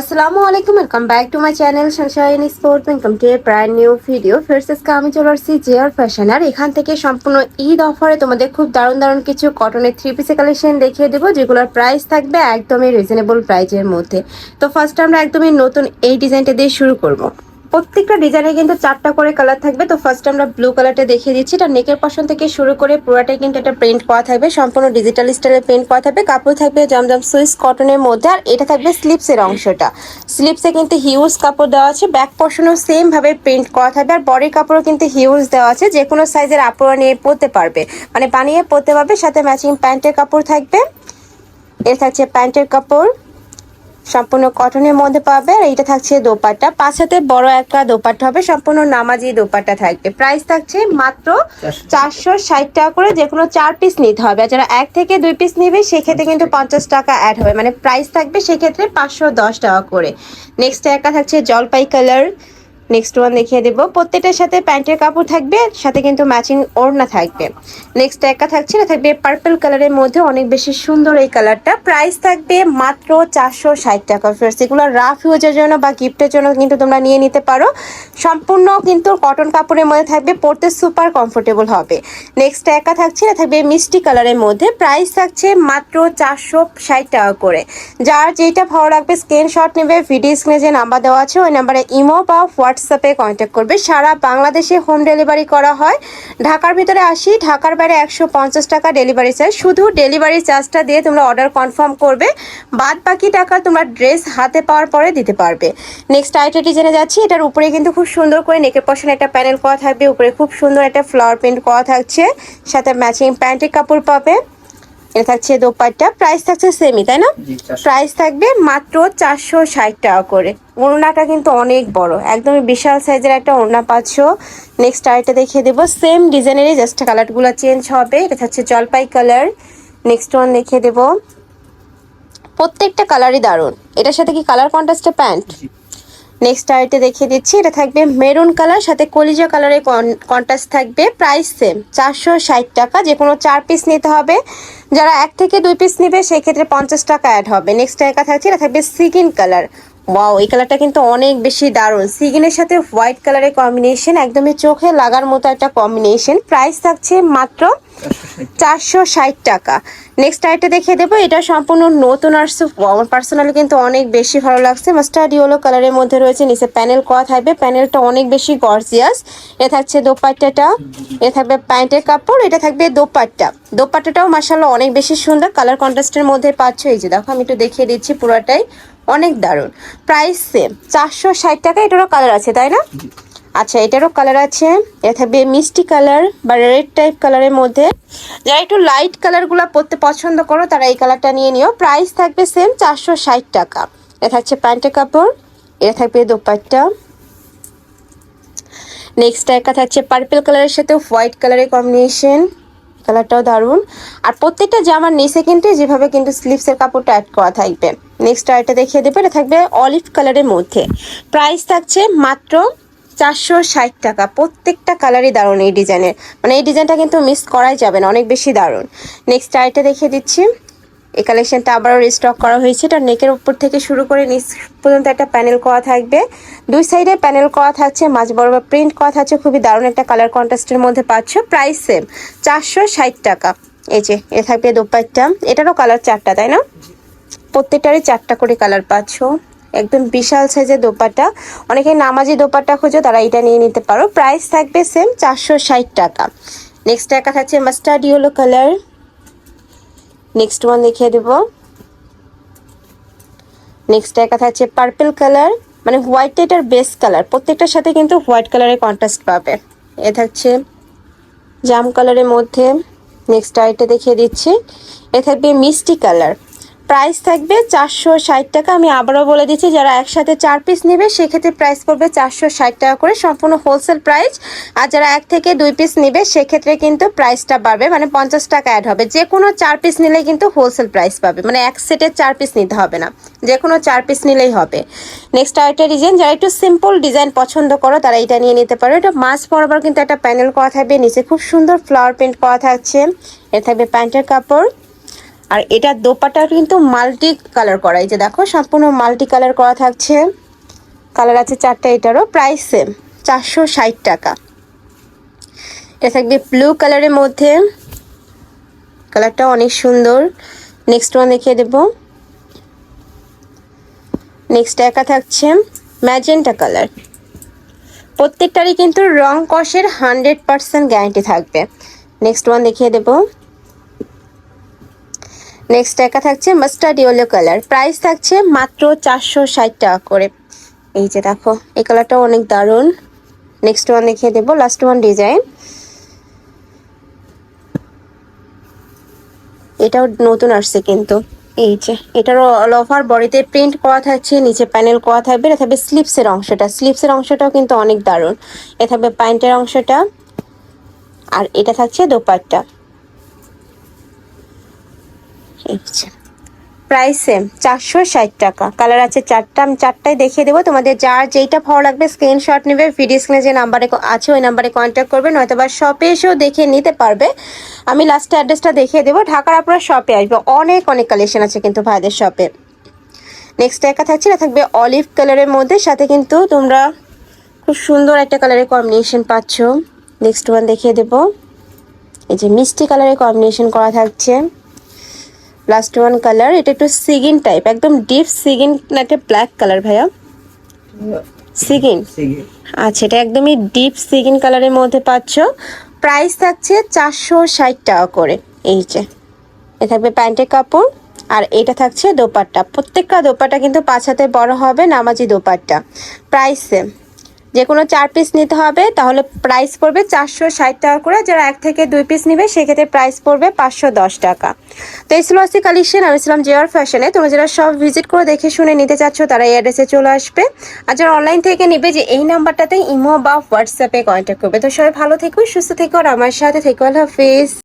আসসালামু আলাইকুম welcome back to my channel sunshine sports welcome to a brand new video first আজকে আমি চলে আসছি জেয়ার ফ্যাশন আর এখান থেকে সম্পূর্ণ ঈদ অফারে তোমাদের খুব দারুণ দারুণ কিছু কটনের থ্রি পিসের কালেকশন দেখিয়ে দেবো, যেগুলোর প্রাইস থাকবে একদমই রিজনেবল প্রাইজের মধ্যে। তো ফার্স্ট আমরা একদমই নতুন এই ডিজাইনটা দিয়ে শুরু করব। প্রত্যেকটা ডিজাইনে কিন্তু চারটা করে কালার থাকবে। তো ফার্স্ট আমরা ব্লু কালারটা দেখিয়ে দিচ্ছি। এটা নেকের পশন থেকে শুরু করে পুরোটাই কিন্তু একটা প্রিন্ট করা থাকবে। সম্পূর্ণ ডিজিটাল স্টাইলে প্রিন্ট করা থাকবে। কাপড় থাকবে জমজম সুইস কটনের মধ্যে। আর এটা থাকবে স্লিপসের অংশটা। স্লিপসে কিন্তু হিউজ কাপড় দেওয়া আছে। ব্যাক পশনও সেম ভাবে প্রিন্ট করা থাকবে। আর বডির কাপড়ও কিন্তু হিউজ দেওয়া আছে। যে কোনো সাইজের আপুরা নিয়ে পরতে পারবে। মানে বানিয়ে পরতে পারবে। সাথে ম্যাচিং প্যান্টের কাপড় থাকবে। এর থাকছে প্যান্টের কাপড়। সম্পূর্ণ কটনের মধ্যে পাবে আর এইটা থাকছে দোপাট্টা। পাঁচ হাতে বড় একটা দোপাট্টা হবে সম্পূর্ণ নামাজি দোপাট্টা থাকবে। প্রাইস থাকছে মাত্র চারশো ষাট। টাকা করে যে কোনো চার পিস নিতে হবে। আর যারা এক থেকে দুই পিস নিবে সেক্ষেত্রে কিন্তু পঞ্চাশ টাকা। অ্যাড হবে। মানে প্রাইস থাকবে সেক্ষেত্রে পাঁচশো দশ টাকা করে। নেক্সট একটা থাকছে জলপাই কালার নেক্সট ওয়ান দেখিয়ে দেবো। প্রত্যেকটার সাথে প্যান্টের কাপড় থাকবে সাথে কিন্তু ম্যাচিং ওড়না থাকবে। নেক্সট একটা থাকছে না, থাকবে পার্পল কালারের মধ্যে, অনেক বেশি সুন্দর এই কালারটা প্রাইস থাকবে মাত্র চারশো ষাট টাকা ফেরস এগুলো রাফ ইউজের জন্য বা গিফটের জন্য কিন্তু তোমরা নিয়ে নিতে পারো। সম্পূর্ণ কিন্তু কটন কাপড়ের মধ্যে থাকবে, পরতে সুপার কমফোর্টেবল হবে। নেক্সট একা থাকছে না, থাকবে মিষ্টি কালারের মধ্যে। প্রাইস থাকছে মাত্র চারশো ষাট টাকা করে। যার যেটা ভালো লাগবে স্ক্রিনশট নেবে ভিডিও স্ক্রিনে যে নাম্বার দেওয়া আছে, ওই নাম্বারে ইমো বা হোয়াটসঅ্যাপে কন্ট্যাক্ট করবে। সারা বাংলাদেশে হোম ডেলিভারি করা হয়। ঢাকার ভিতরে আসি, ঢাকার বাইরে একশো পঞ্চাশ টাকা ডেলিভারি চার্জ শুধু ডেলিভারি চার্জটা দিয়ে তোমরা অর্ডার কনফার্ম করবে। বাদ বাকি টাকা তোমরা ড্রেস হাতে পাওয়ার পরে দিতে পারবে। নেক্সট আইটা ডিজাইনে যাচ্ছি। এটার উপরে কিন্তু খুব সুন্দর করে নেকের পশনে একটা প্যানেল করা থাকবে। উপরে খুব সুন্দর একটা ফ্লাওয়ার প্রিন্ট করা থাকছে। সাথে ম্যাচিং প্যান্টের কাপড় পাবে। এটা থাকছে দোপাট্টা প্রাইস থাকছে সেমি তাই না? প্রাইস থাকবে মাত্র চারশো ষাট টাকা করে। ওড়নাটা কিন্তু অনেক বড় একদমই বিশাল সাইজের একটা ওড়না পাচ্ছ। নেক্সট আরেকটা দেখিয়ে দেবো। সেম ডিজাইনেরই জাস্ট কালারগুলো চেঞ্জ হবে। এটা থাকছে জলপাই কালার নেক্সট ওয়ান দেখিয়ে দেবো। প্রত্যেকটা কালারই দারুণ। এটার সাথে কি কালার কন্ট্রাস্টে প্যান্ট নেক্সট আরেকটা দেখিয়ে দিচ্ছি। এটা থাকবে মেরুন কালার সাথে কলিজা কালারের কন্ট্রাস্ট থাকবে। প্রাইস সেম চারশো ষাট টাকা। যে কোনো চার পিস নিতে হবে। যারা এক থেকে দুই পিস নিবে সেই ক্ষেত্রে পঞ্চাশ টাকা অ্যাড হবে। নেক্সট একা থাকছে এটা থাকবে সিকিন কালার ওয়াও এই কালারটা কিন্তু অনেক বেশি দারুণ। সিগিনের সাথে হোয়াইট কালারের কম্বিনেশন একদমই চোখে লাগার মতো একটা কম্বিনেশন প্রাইস থাকছে মাত্র চারশো ষাট। টাকা। নেক্সট আইটা দেখিয়ে দেবো। এটা সম্পূর্ণ নতুন আসছে আমার পার্সোনালি কিন্তু অনেক বেশি ভালো লাগছে। মাস্টার্ড ইয়েলো কালারের মধ্যে রয়েছে, নিচে প্যানেল করা থাকবে। প্যানেলটা অনেক বেশি গর্জিয়াস এটা থাকছে দোপাট্টাটা। এটা থাকবে প্যান্টের কাপড়। এটা থাকবে দোপাট্টা। দোপাট্টাটাও মাসাল্লাহ অনেক বেশি সুন্দর। কালার কন্ট্রাস্টের মধ্যে পাচ্ছ। এই যে দেখো, আমি একটু দেখিয়ে দিচ্ছি পুরোটাই। অনেক দারুণ। প্রাইস সেম চারশো ষাট টাকা এটারও কালার আছে, তাই না। আচ্ছা এটারও কালার আছে। এটা থাকবে মিষ্টি কালার বা রেড টাইপ কালারের মধ্যে। যারা একটু লাইট কালারগুলো পরতে পছন্দ করো, তারা এই কালারটা নিয়ে নিও। প্রাইস থাকবে সেম চারশো ষাট টাকা। এটা থাকছে প্যান্টের কাপড়, এটা থাকবে দোপাট্টা। নেক্সট একটা থাকছে পার্পল কালারের সাথে হোয়াইট কালারের কম্বিনেশন কালারটাও দারুণ। আর প্রত্যেকটা জামার নিচে কিন্তু যেভাবে কিন্তু স্লিভসের কাপড়টা অ্যাড করা থাকবে। নেক্সট আরেকটা দেখিয়ে দেবে। এটা থাকবে অলিভ কালারের মধ্যে। প্রাইস থাকছে মাত্র চারশো ষাট টাকা। প্রত্যেকটা কালারই দারুণ এই ডিজাইনের মানে এই ডিজাইনটা কিন্তু মিস করাই যাবে না, অনেক বেশি দারুণ। নেক্সট আরেকটা দেখিয়ে দিচ্ছি। এই কালেকশনটা আবারও রিস্টক করা হয়েছে। এটা নেকের উপর থেকে শুরু করে নিচ পর্যন্ত একটা প্যানেল করা থাকবে। দুই সাইডে প্যানেল করা থাকছে, মাঝ বরাবর প্রিন্ট করা থাকছে। খুবই দারুণ একটা কালার কন্ট্রাস্টের মধ্যে পাচ্ছ। প্রাইস সেম চারশো ষাট টাকা। এই যে, এ থাকবে দোপাট্টা। এটারও কালার চারটা, তাই না? প্রত্যেকটারই চারটা করে কালার পাচ্ছ। একদম বিশাল সাইজের দোপাট্টা। অনেকে নামাজি দোপাট্টা খোঁজো, তারা এটা নিয়ে নিতে পারো। প্রাইস থাকবে সেম চারশো ষাট টাকা। নেক্সট একটা থাকছে mustard yellow colour next one দেখিয়ে দেবো। নেক্সট একটা থাকছে পার্পল কালার মানে হোয়াইট এটার বেস কালার প্রত্যেকটার সাথে কিন্তু হোয়াইট কালারের কন্ট্রাস্ট পাবে। এ থাকছে জাম কালারের মধ্যে। নেক্সট আইটা দেখিয়ে দিচ্ছি। এ থাকবে মিষ্টি কালার প্রাইস থাকবে চারশো ষাট টাকা। আমি আবারও বলে দিচ্ছি, যারা একসাথে চার পিস নেবে, সেক্ষেত্রে প্রাইস পড়বে চারশো ষাট টাকা করে, সম্পূর্ণ হোলসেল প্রাইস আর যারা এক থেকে দুই পিস নেবে, সেক্ষেত্রে কিন্তু প্রাইসটা বাড়বে মানে পঞ্চাশ টাকা অ্যাড হবে। যে কোনো চার পিস নিলে কিন্তু হোলসেল প্রাইস পাবে মানে এক সেটের চার পিস নিতে হবে না, যে কোনো চার পিস নিলেই হবে। নেক্সট আরেকটা ডিজাইন যারা একটু সিম্পল ডিজাইন পছন্দ করো, তারা এটা নিয়ে নিতে পারো। এটা মাছ বরাবর কিন্তু একটা প্যানেল করা থাকবে, নিচে খুব সুন্দর ফ্লাওয়ার প্রিন্ট করা থাকছে। এ থাকবে প্যান্টের কাপড়। আর এটা দোপাটা কিন্তু মাল্টি কালার করা, এই যে দেখো সম্পূর্ণ মাল্টি কালার করা থাকছে। কালার আছে চারটা, এটারও প্রাইস সেম চারশো ষাট টাকা। এটা থাকবে ব্লু কালারের মধ্যে। কালারটা অনেক সুন্দর। নেক্সট ওয়ান দেখিয়ে দেব। নেক্সট একা থাকছে ম্যাজেন্টা কালার। প্রত্যেকটারই কিন্তু রং কষের হান্ড্রেড পার্সেন্ট গ্যারান্টি থাকবে। নেক্সট ওয়ান দেখিয়ে দেব। নেক্সট একা থাকছে মাস্টার্ড ইয়েলো কালার প্রাইস থাকছে মাত্র চারশো ষাট টাকা করে। এই যে দেখো, এই কালারটাও অনেক দারুণ। নেক্সট ওয়ান দেখিয়ে দেবো লাস্ট ওয়ান ডিজাইন এটাও নতুন আসছে কিন্তু। এই যে, এটারও অল ওভার বডিতে প্রিন্ট করা থাকছে, নিচে প্যানেল করা থাকবে, এটা থাকবে স্লিপসের অংশটা। স্লিপসের অংশটাও কিন্তু অনেক দারুণ। এ থাকবে প্যান্টের অংশটা। আর এটা থাকছে যে প্রাইস সেম চারশো ষাট টাকা। কালার আছে চারটা, আমি চারটাই দেখিয়ে দেবো। তোমাদের যার যেইটা ভালো লাগবে স্ক্রিনশট নেবে ভিডিও স্ক্রিনে যে নাম্বারে আছে, ওই নাম্বারে কন্ট্যাক্ট করবে, নয়তো বা শপে এসেও দেখে নিতে পারবে। আমি লাস্টে অ্যাড্রেসটা দেখিয়ে দেবো। ঢাকার আপনার শপে আসবে। অনেক অনেক কালেকশন আছে কিন্তু ভাইদের শপে নেক্সট একা থাকছে, এটা থাকবে অলিভ কালারের মধ্যে। সাথে কিন্তু তোমরা খুব সুন্দর একটা কালারের কম্বিনেশন পাচ্ছ। নেক্সট ওয়ান দেখিয়ে দেবো। এই যে মিষ্টি কালারের কম্বিনেশন করা থাকছে। লাস্ট ওয়ান কালার এটা একটু সিগিন টাইপ একদম ডিপ সিগিন না একটা ব্ল্যাক কালার ভাইয়া? সিগিন? আচ্ছা এটা একদমই ডিপ সিগিন কালারের মধ্যে পাচ্ছ। প্রাইস থাকছে চারশো ষাট টাকা করে এই যে। এ থাকবে প্যান্টের কাপড় আর এটা থাকছে দোপাট্টা। প্রত্যেকটা দোপাট্টা কিন্তু পাঁচ হাতে বড় হবে নামাজি দোপাট্টা। প্রাইস সেম যে কোনো চার পিস নিতে হবে, তাহলে প্রাইস পড়বে চারশো ষাট টাকা করে। যারা এক থেকে দুই পিস নিবে, সেক্ষেত্রে প্রাইস পড়বে পাঁচশো দশ টাকা। তো এই ছিল আজকে কালেকশন আমি ছিলাম জেয়ার ফ্যাশনে তোমরা যারা সব ভিজিট করে দেখে শুনে নিতে চাচ্ছ, তারা এই অ্যাড্রেসে চলে আসবে। আর যারা অনলাইন থেকে নিবে, যে এই নাম্বারটাতে ইমো বা হোয়াটসঅ্যাপে কন্ট্যাক্ট করবে। তো সবাই ভালো থেকো, সুস্থ থেকো, আর আমার সাথে থেকো, আল্লাহ হাফিজ।